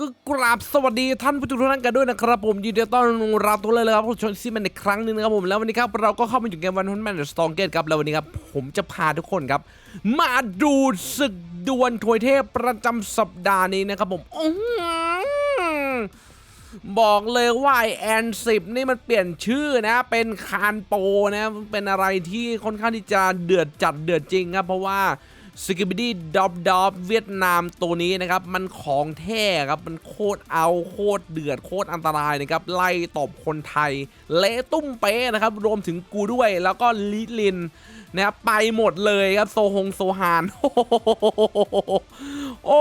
ก็กราบสวัสดีท่านผู้ชมทุกท่านกันด้วยนะครับผมยินดีต้อนรับทุกท่านเลยครับผู้ชมซีมันในครั้งหนึงนะครับผมแล้ววันนี้ครับเราก็เข้ามาอยู่เกมวันพันแมนสตองเกตครับแล้ววันนี้ครับผมจะพาทุกคนครับ มาดูศึกดวลถวยเทพประจำสัปดาห์นี้นะครับผมบอกเลยว่าไอแอนสิบนี่มันเปลี่ยนชื่อนะ เป็นคานโปนะเป็นอะไรที่ค่อนข้างที่จะเดือดจัดเดือดจริงครับเพราะว่า สกิบิดี้ดอบดอบเวียดนามตัวนี้นะครับมันของแท้ครับมันโคตรเอาโคตรเดือดโคตรอันตรายนะครับไล่ตบคนไทย เละตุ้มเป๊ะนะครับรวมถึงกูด้วยแล้วก็ลิลินนะครับไปหมดเลยครับโซฮงโซฮานโอ้โหโอ้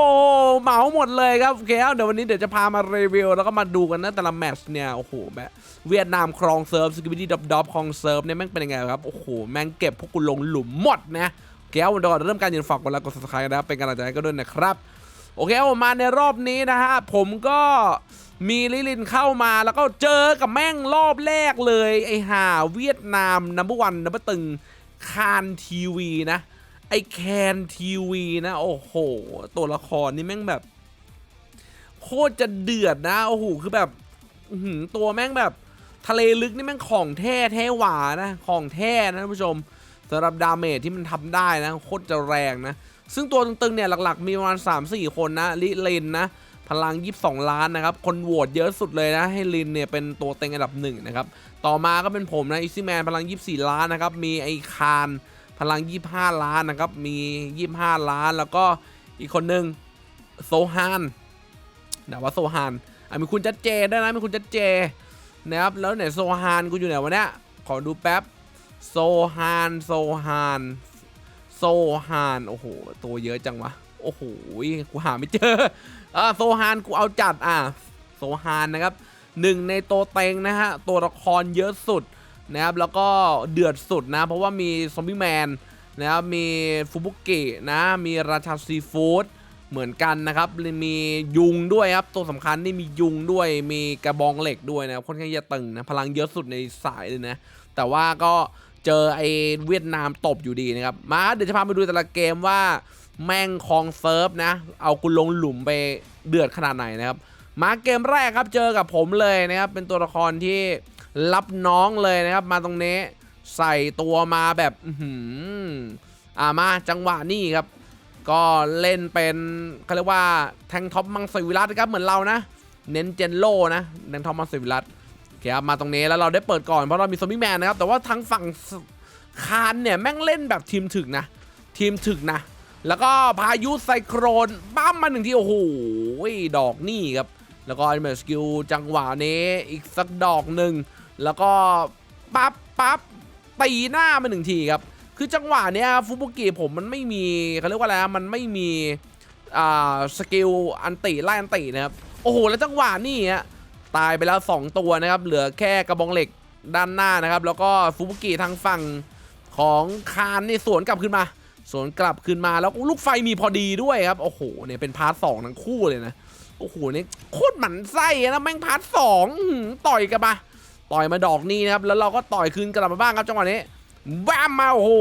เหมาหมดเลยครับโอเคเดี๋ยววันนี้เดี๋ยวจะพามารีวิวแล้วก็มาดูกันนะแต่ละแมตช์เนี่ยโอ้โหแบบเวียดนามครองเซิร์ฟสกิบิดี้ดอบดอบครองเซิร์ฟเนี่ยแม่งเป็นยังไงครับโอ้โหแม่งเก็บพวกกูลงหลุมหมดนะ โอเคครับวันก่อนเริ่มการยืนฝากกดไลค์กด subscribe นะครับเป็นกำลังใจให้ก็ด้วยนะครับ โอเคครับผมมาในรอบนี้นะฮะผมก็มีลิลินเข้ามาแล้วก็เจอกับแม่งรอบแรกเลย ไอ้ห่าเวียดนามนัมเบอร์วันนัมเบอร์ตึงคานทีวีนะ ไอ้แคนทีวีนะ โอ้โห ตัวละครนี่แม่งแบบ โคตรจะเดือดนะ โอ้โห คือแบบตัวแม่งแบบ ทะเลลึกนี่แม่งของแท้แท้หวานะ ของแท้นะท่านผู้ชม สำหรับดาเมจที่มันทำได้นะโคตรจะแรงนะ ซึ่งตัวตึงๆเนี่ยหลักๆ มีประมาณ 3-4 คนนะลิเลนนะพลัง 22 ล้านนะครับ คนโหวตเยอะสุดเลยนะ ให้ลินเนี่ยเป็นตัวเต็งอันดับหนึ่งนะครับ ต่อมาก็เป็นผมนะอีซี่แมนพลัง 24 ล้านนะครับ มีไอคานพลัง 25 ล้านนะครับ มี 25 ล้าน แล้วก็อีกคนหนึ่งโซฮานนะว่าโซฮานอะมีคุณจัดเจด้วยนะ มีคุณจัดเจนะครับ แล้วไหนโซฮานกูอยู่ไหนวะเนี่ย ขอดูแป๊บ โซฮานโซฮานโซฮานโอ้โห ตัวเยอะจังวะ โอ้โห กูหาไม่เจออ่าโซฮานกูเอาจัดอะโซฮานนะครับหนึ่งในตัวเต็งนะฮะ ตัวละครเยอะสุดนะครับ แล้วก็เดือดสุดนะ เพราะว่ามีซอมบี้แมนนะครับ มีฟูบุกินะ มีราชาซีฟู้ดเหมือนกันนะครับ มียุงด้วยครับ ตัวสำคัญนี่มียุงด้วย มีกระบองเหล็กด้วยนะค่อนข้างจะตึงนะ พลังเยอะสุดในสายเลยนะ แต่ว่าก็ เจอไอเวียดนามตบอยู่ดีนะครับ มาเดี๋ยวจะพาไปดูแต่ละเกมว่าแม่งคลองเซิร์ฟนะ เอากูลงหลุมไปเดือดขนาดไหนนะครับ มาเกมแรกครับเจอกับผมเลยนะครับ เป็นตัวละครที่รับน้องเลยนะครับ มาตรงนี้ใส่ตัวมาแบบอื้อหืออ่ามาจังหวะนี้ครับ ก็เล่นเป็นเขาเรียกว่าแทงท็อปมังสวิรัตครับเหมือนเรานะ เน้นเจนโลนะแทงท็อปมังสวิรัต เคครับมาตรงนี้แล้วเราได้เปิดก่อนเพราะเรามีซอมบี้แมนนะครับแต่ว่าทางฝั่งคานเนี่ยแม่งเล่นแบบทีมถึกนะ ทีมถึกนะ แล้วก็พายุไซโครนบ้ามมาหนึ่งทีโอ้โหดอกนี่ครับ แล้วก็อันเมสกิลจังหวะนี้อีกสักดอกหนึ่งแล้วก็ปั๊บปั๊บตีหน้ามาหนึ่งทีครับ คือจังหวะเนี้ยฟุบุกิผมมันไม่มีเขาเรียกว่าอะไรมันไม่มีอ่าสกิลอันติไล่อันตินะครับโอ้โหแล้วจังหวะนี่ฮะ ตายไปแล้ว 2 ตัวนะครับ เหลือแค่กระบองเหล็กด้านหน้านะครับ แล้วก็ฟูบุกิทางฝั่งของคานนี่สวนกลับขึ้นมา สวนกลับขึ้นมาแล้วลูกไฟมีพอดีด้วยครับ โอ้โหเนี่ยเป็นพาร์ทสองทั้งคู่เลยนะ โอ้โหเนี่ยโคตรหมันไส้นะแม่งพาร์ทสองต่อยกันมาต่อยมาดอกนี้นะครับ แล้วเราก็ต่อยคืนกลับมาบ้างครับจังหวะนี้บ้ามมาโอ้โห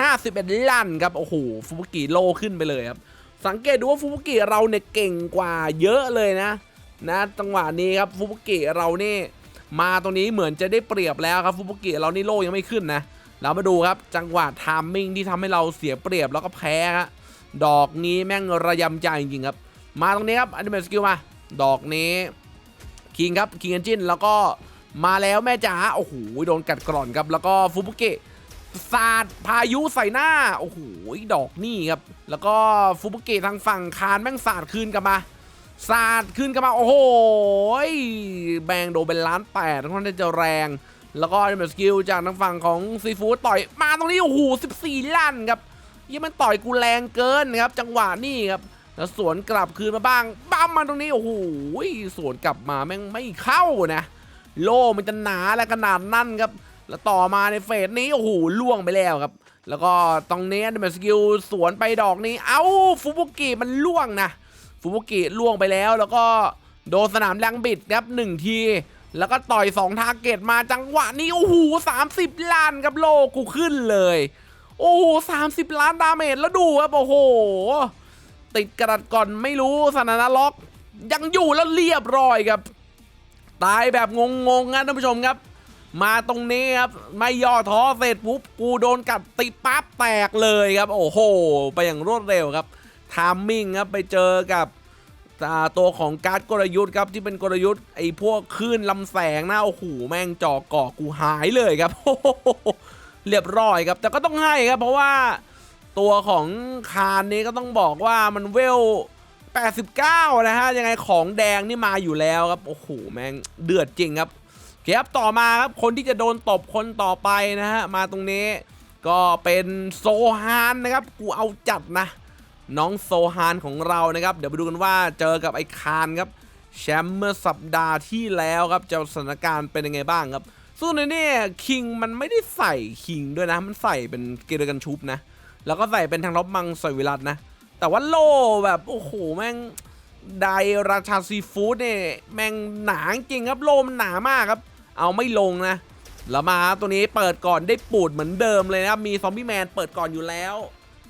ห้าสิบเอ็ดลั่นครับ โอ้โหฟูบุกิโลขึ้นไปเลยครับ สังเกตดูว่าฟูบุกิเราเนี่ยเก่งกว่าเยอะเลยนะ นะจังหวะนี้ครับฟูบุกิเรานี่มาตรงนี้เหมือนจะได้เปรียบแล้วครับฟูบุกิเรานี่โลยังไม่ขึ้นนะเรามาดูครับจังหวะทามมิ่งที่ทำให้เราเสียเปรียบแล้วก็แพ้ครับดอกนี้แม่งระยำใจจริงๆครับมาตรงนี้ครับอันนี้เป็นสกิลมา ดอกนี้คิงครับคิงเอนจินแล้วก็มาแล้วแม่จ๋าโอ้โหโดนกัดกร่อนครับแล้วก็ฟูบุกิสาดพายุใส่หน้า โอ้โหดอกนี่ครับ แล้วก็ฟูบุกิทางฝั่งคานแม่งสาดคืนกลับมา สาดขึ้นกันมาโอ้โหแบงโดเป็นล้านแปดค่อนข้างจะแรง แล้วก็เป็นสกิลจากทางฝั่งของซีฟู้ดต่อยมาตรงนี้โอ้โห14 ลั่นครับยี่มันต่อยกูแรงเกินนะครับ จังหวะนี้ครับแล้วสวนกลับคืนมาบ้างบ้ามมาตรงนี้โอ้โหสวนกลับมาแม่งไม่เข้านะ โลมันจะหนาและขนาดนั่นครับ แล้วต่อมาในเฟสนี้โอ้โหล่วงไปแล้วครับ แล้วก็ตรงนี้เป็นสกิลสวนไปดอกนี้ เอ้าฟูบุกิมันล่วงนะ ฟูบุกิล่วงไปแล้ว แล้วก็โดนสนามแรงบิดครับหนึ่งที แล้วก็ต่อย2ทาร์เก็ตมาจังหวะนี้ โอ้โหสามสิบล้านครับโลกูขึ้นเลย โอ้โหสามสิบล้านดาเมจแล้วดูครับโอ้โห ติดกระดัดก่อนไม่รู้สนานล็อก ยังอยู่แล้วเรียบร้อยครับ ตายแบบงงๆนะท่านผู้ชมครับมาตรงนี้ครับ ไม่ย่อท้อเสร็จปุ๊บ กูโดนกัดติดปั๊บแตกเลยครับ โอ้โห ไปอย่างรวดเร็วครับ ทามมิ่งครับไปเจอกับตัวของการ์ดกลยุทธ์ครับที่เป็นกลยุทธ์ไอ้พวกคลื่นลำแสงนะโอ้โหแม่งจอกก่อกูหายเลยครับโอ้โหเรียบร้อยครับแต่ก็ต้องให้ครับ เพราะว่าตัวของคานนี้ก็ต้องบอกว่ามันเวล 89 นะฮะยังไงของแดงนี่มาอยู่แล้วครับโอ้โหแม่งเดือดจริงครับเคครับต่อมาครับคนที่จะโดนตบคนต่อไปนะฮะมาตรงนี้ก็เป็นโซฮานนะครับกูเอาจัดนะ น้องโซฮานของเรานะครับ เดี๋ยวไปดูกันว่าเจอกับไอ้คานครับแชมป์เมื่อสัปดาห์ที่แล้วครับจะสถานการณ์เป็นยังไงบ้างครับซึ่งในนี้คิงมันไม่ได้ใส่คิงด้วยนะ มันใส่เป็นเกเรกันชุบนะ แล้วก็ใส่เป็นทางลบมังสวิรัตนะ แต่ว่าโล่แบบโอ้โหแม่งไดราชาซีฟู้ดเนี่ยแม่งหนาจริงครับโล่มันหนามากครับ เอาไม่ลงนะแล้วมาตัวนี้เปิดก่อนได้ปูดเหมือนเดิมเลยนะครับมีซอมบี้แมนเปิดก่อนอยู่แล้ว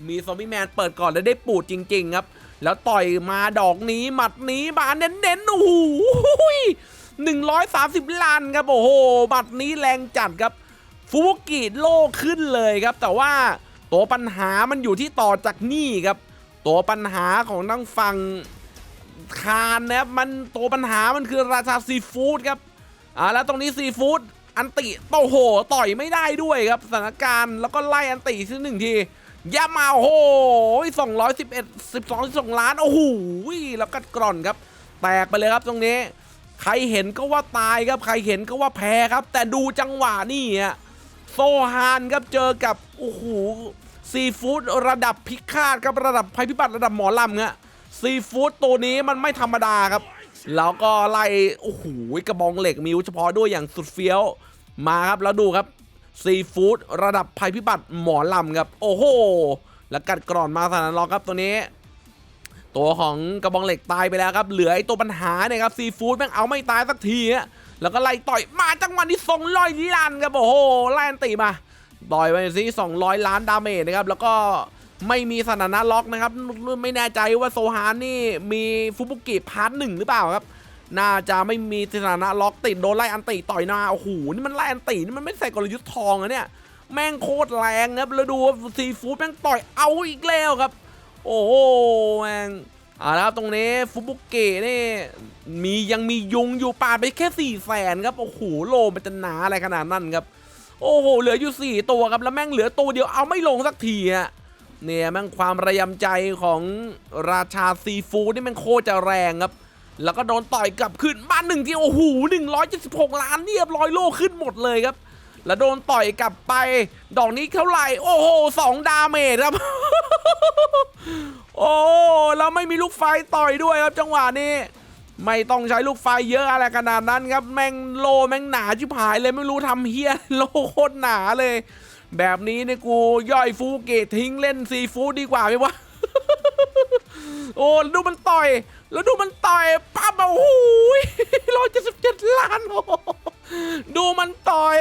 มีซอมบี้แมนเปิดก่อนแล้วได้ปูดจริง ๆ ครับ แล้วต่อยมาดอกนี้หมัดนี้มาเน้นๆโอ้โหหนึ่งร้อยสามสิบล้านครับโอ้โหหมัดนี้แรงจัดครับฟูกิโลขึ้นเลยครับ แต่ว่าตัวปัญหามันอยู่ที่ต่อจากนี่ครับ ตัวปัญหาของนั่งฟังคานนะครับมันตัวปัญหามันคือราชาซีฟู้ดครับอ่าแล้วตรงนี้ซีฟู้ดอันติโตโห ต่อยไม่ได้ด้วยครับสถานการณ์แล้วก็ไล่อันติที่งหนึ่งที ยามาโอ้โหสองร้อยสิบเอ็ดสิบสองสองล้าน โอ้โหแล้วกัดกร่อนครับ แตกไปเลยครับตรงนี้ ใครเห็นก็ว่าตายครับ ใครเห็นก็ว่าแพ้ครับ แต่ดูจังหวะนี่ฮะโซฮานครับเจอกับ โอ้โห ซีฟู้ดระดับพิฆาตครับ ระดับภัยพิบัติระดับหมอลำฮะซีฟู้ดตัวนี้มันไม่ธรรมดาครับ แล้วก็ไล่ โอ้โห กระบองเหล็กมีเฉพาะด้วยอย่างสุดเฟี้ยว มาครับ แล้วดูครับ ซีฟู้ดระดับภัยพิบัติหมอลำครับ โอ้โห แล้วกัดกร่อนมาสนานรองครับตัวนี้ ตัวของกระบองเหล็กตายไปแล้วครับ เหลือไอ้ตัวปัญหาเนี่ยครับซีฟู้ดแม่งเอาไม่ตายสักทีฮะแล้วก็ไล่ต่อยมาจังหวะนี้ส่งลอยลันครับโอ้โหไล่นตีมาต่อยไปสิ200 ล้านดาเมจนะครับแล้วก็ไม่มีสถานะล็อกนะครับ ไม่แน่ใจว่าโซฮานนี่มีฟุบุกิพาร์ทหนึ่งหรือเปล่าครับ น่าจะไม่มีสถานะล็อกติดโดนไล่อันตีต่อยหน้าโอ้โหนี่มันไล่อันตีนี่มันไม่ใส่กลยุทธ์ทองอะเนี่ยแม่งโคตรแรงครับแล้วดูว่าซีฟูดแม่งต่อยเอาอีกแล้วครับ โอ้โหแม่งอ่าแล้วครับตรงนี้ฟุบุเกะนี่มียังมียุงอยู่ปาดไปแค่สี่แสนครับโอ้โหโลมันจะหนาอะไรขนาดนั้นครับ โอ้โหเหลืออยู่4ตัวครับแล้วแม่งเหลือตัวเดียวเอาไม่ลงสักทีอะเนี่ยแม่งความระยำใจของราชาซีฟูดนี่แม่งโคตรจะแรงครับ แล้วก็โดนต่อยกลับขึ้นมาหนึ่งที่โอ้โห176 ล้านเรียบร้อยโลขึ้นหมดเลยครับ แล้วโดนต่อยกลับไป ดอกนี้เท่าไหร่ โอ้โหสองดาเมจครับ โอ้แล้วไม่มีลูกไฟต่อยด้วยครับจังหวะนี้ ไม่ต้องใช้ลูกไฟเยอะอะไรขนาดนั้นครับ แม่งโลแม่งหนาชิบหายเลยไม่รู้ทำเฮียโลโคตรหนาเลย แบบนี้เนี่ยกูย่อยฟูเกตทิ้งเล่นซีฟู้ดดีกว่าไหมวะโอ้ดูมันต่อย แล้วดูมันต่อยปั๊บอะโอ้โหร้อยเจ็ดสิบเจ็ดล้านโอ้โหดูมันต่อย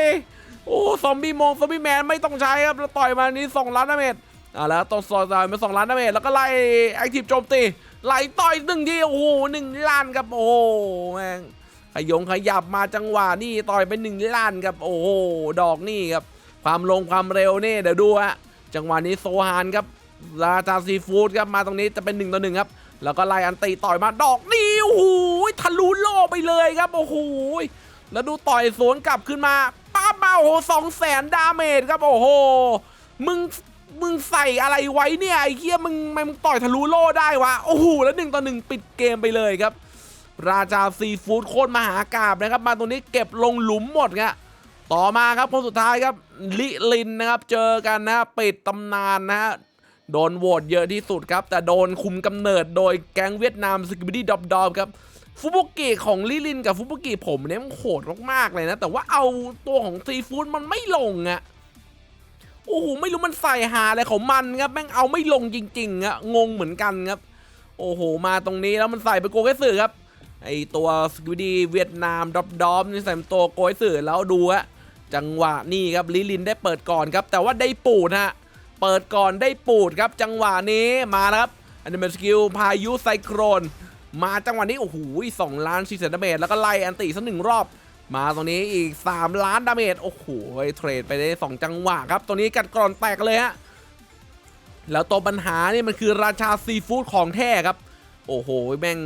โอ้ซอมบี้มงซอมบี้แมนไม่ต้องใช้ครับแล้วต่อยมานี้สองล้านดาเมจอ่าแล้วต้องซอยมาสองล้านดาเมจแล้วก็ไล่แอคทีฟโจมตีไล่ต่อยหนึ่งทีโอ้โหหนึ่งล้านครับโอ้โหแม่งขยงขยับมาจังหวะนี่ต่อยไปหนึ่งล้านครับโอ้โหดอกนี่ครับ ความลงความเร็วนี่เดี๋ยวดูฮะจังหวะนี้โซฮานครับราชาซีฟู้ดครับมาตรงนี้จะเป็นหนึ่งต่อหนึ่งครับ แล้วก็ไล่อันตีต่อยมาดอกนี้โอ้โหทะลุโลไปเลยครับโอ้โหแล้วดูต่อยสวนกลับขึ้นมาป้าเบาโอ้โหสองแสนดาเมจครับโอ้โหมึงมึงใส่อะไรไว้เนี่ยไอ้เหี้ยมึงมึงต่อยทะลุโลได้วะโอ้โหแล้วหนึ่งต่อหนึ่งปิดเกมไปเลยครับ ราชาซีฟู้ดโคตรมหากราบนะครับ มาตรงนี้เก็บลงหลุมหมดครับต่อมาครับคนสุดท้ายครับ ลิลินนะครับ เจอกันนะปิดตำนานนะฮะ โดนโหวตเยอะที่สุดครับ แต่โดนคุมกำเนิดโดยแก๊งเวียดนามสกิบดี้ดอบดอบครับฟุบุกิของลิลินกับฟุบุกิผมเนี่ยมันโหดมากๆเลยนะ แต่ว่าเอาตัวของซีฟู้ดมันไม่ลงอะโอ้โหไม่รู้มันใส่หาอะไรของมันครับแม่งเอาไม่ลงจริงๆอะงงเหมือนกันครับ โอ้โหมาตรงนี้แล้วมันใส่ไปโกเกสึครับไอตัวสกิบดีเวียดนามดอบดอมนี่ใส่ตัวโกยสื่อแล้วดูฮะจังหวะนี่ครับลิลินได้เปิดก่อนครับ แต่ว่าได้ปูดฮะ เปิดก่อนได้ปูดครับจังหวะนี้มาแล้วครับอันนี้เป็นสกิลพายุไซโครน มาจังหวะนี้โอ้โหสองล้านสี่แสนดาเมจแล้วก็ไล่แอนติสักหนึ่งรอบ มาตรงนี้อีก 3 ล้านดาเมจโอ้โหเทรดไปได้สองจังหวะครับตัวนี้กัดกร่อนแตกเลยฮะแล้วตัวปัญหานี่มันคือราชาซีฟู้ดของแท้ครับ โอ้โหแม่ง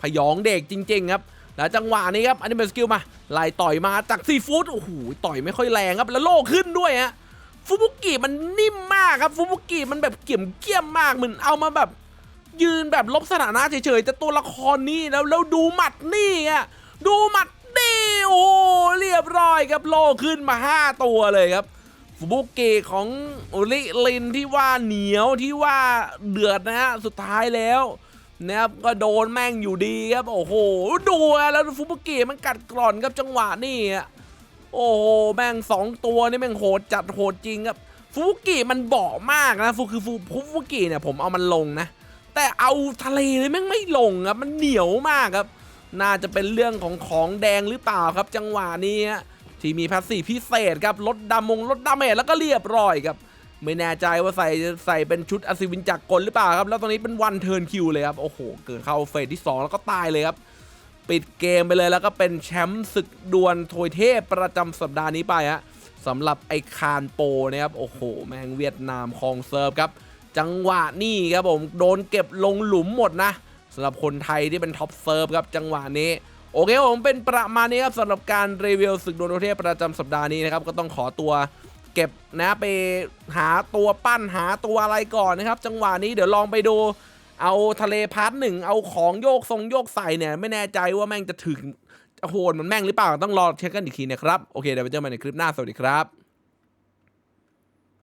พยองเด็กจริง ๆ ครับแล้วจังหวะนี้ครับอันนี้เป็นสกิลมาไล่ต่อยมาจากซีฟู้ดโอ้โหต่อยไม่ค่อยแรงครับแล้วโล่ขึ้นด้วยฮะ ฟูบุกิมันนิ่มมากครับฟูบุกิมันแบบเกี่ยมเกี่ยมมากเหมือนเอามาแบบ ยืนแบบลบสถานะเฉยๆแต่ตัวละครนี่แล้วแล้วดูหมัดนี่อะดูหมัดนี่โอ้โหเรียบร้อยครับโลขึ้นมา 5 ตัวเลยครับฟูบุกิของลิลินที่ว่าเหนียวที่ว่าเดือดนะฮะสุดท้ายแล้วนะครับก็โดนแม่งอยู่ดีครับโอ้โหดูแล้วฟูบุกิมันกัดกร่อนครับจังหวะนี่อะ โอ้โหแม่งสองตัวนี่แม่งโหดจัดโหดจริงครับฟูกิมันเบาะมากนะฟูคือฟูฟูกิเนี่ยผมเอามันลงนะ แต่เอาทะเลเลยแม่งไม่ลงครับมันเหนียวมากครับ น่าจะเป็นเรื่องของของแดงหรือเปล่าครับ จังหวะนี้ที่มีแพสซีพิเศษครับลดดามงลดดาเมจแล้วก็เรียบร้อยครับไม่แน่ใจว่าใส่ใส่เป็นชุดอสิวินจักกลหรือเปล่าครับ แล้วตอนนี้เป็นวันเทิร์นคิวเลยครับ โอ้โห เกิดเข้าเฟสที่ 2 แล้วก็ตายเลยครับ ปิดเกมไปเลยแล้วก็เป็นแชมป์ศึกดวลโทยเทพประจำสัปดาห์นี้ไปฮะสำหรับไอคานโปนะครับ โอ้โห แมงเวียดนามคองเซิร์ฟครับ จังหวะนี่ครับผม โดนเก็บลงหลุมหมดนะสำหรับคนไทยที่เป็นท็อปเซิร์ฟครับ จังหวะนี้ โอเคผมเป็นประมาณนี้ครับสำหรับการรีวิวศึกดวลประเทศประจำสัปดาห์นี้นะครับ ก็ต้องขอตัวเก็บนะไปหาตัวปั้นหาตัวอะไรก่อนนะครับ จังหวะนี้เดี๋ยวลองไปดู เอาทะเลพาร์ทหนึ่งเอาของโยกทรงโยกใส่เนี่ย ไม่แน่ใจว่าแม่งจะถึงโหนมันแม่งหรือเปล่าต้องรอเช็คกันอีกทีนะครับ โอเคเดี๋ยวไปเจอกันในคลิปหน้าสวัสดีครับ